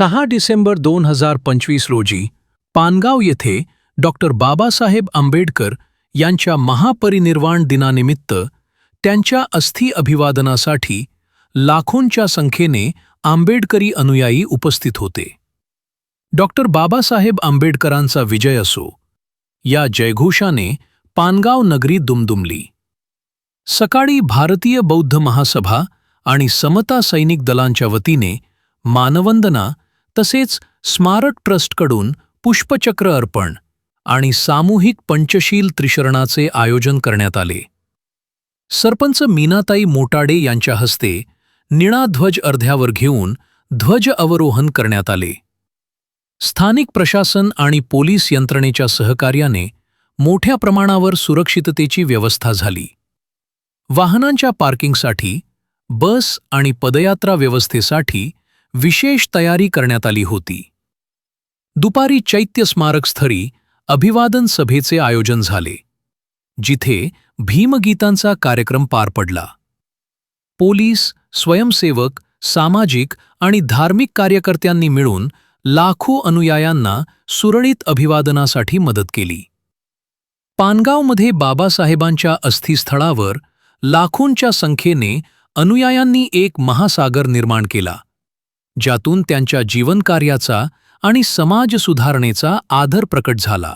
सहा डिसेंबर दोन हजार पंचवीस रोजी पानगाव येथे डॉक्टर बाबासाहेब आंबेडकर यांच्या महापरिनिर्वाण दिनानिमित्त त्यांच्या अस्थि अभिवादनासाठी लाखोंच्या संख्येने आंबेडकरी अनुयायी उपस्थित होते. डॉक्टर बाबासाहेब आंबेडकरांचा विजय असो या जयघोषाने पानगाव नगरी दुमदुमली. सकाळी भारतीय बौद्ध महासभा आणि समता सैनिक दलांच्या वतीने मानवंदना तसेच स्मारक ट्रस्टकडून पुष्पचक्र अर्पण आणि सामूहिक पंचशील त्रिशरणाचे आयोजन करण्यात आले. सरपंच मीनाताई मोटाडे यांच्या हस्ते निळा ध्वज अर्ध्यावर घेऊन ध्वज अवरोहन करण्यात आले. स्थानिक प्रशासन आणि पोलीस यंत्रणेच्या सहकार्याने मोठ्या प्रमाणावर सुरक्षिततेची व्यवस्था झाली. वाहनांच्या पार्किंगसाठी बस आणि पदयात्रा व्यवस्थेसाठी विशेष तयारी करण्यात आली होती. दुपारी चैत्य स्मारक स्थरी अभिवादन सभेचे आयोजन झाले जिथे भीमगीतांचा कार्यक्रम पार पडला. पोलीस स्वयंसेवक सामाजिक आणि धार्मिक कार्यकर्त्यांनी मिळून लाखो अनुयायांना सुरळीत अभिवादनासाठी मदत केली. पानगावमध्ये बाबासाहेबांच्या अस्थिस्थळावर लाखोंच्या संख्येने अनुयायांनी एक महासागर निर्माण केला. ज्यातून त्यांच्या जीवनकार्याचा आणि समाज सुधारणेचा आदर प्रकट झाला.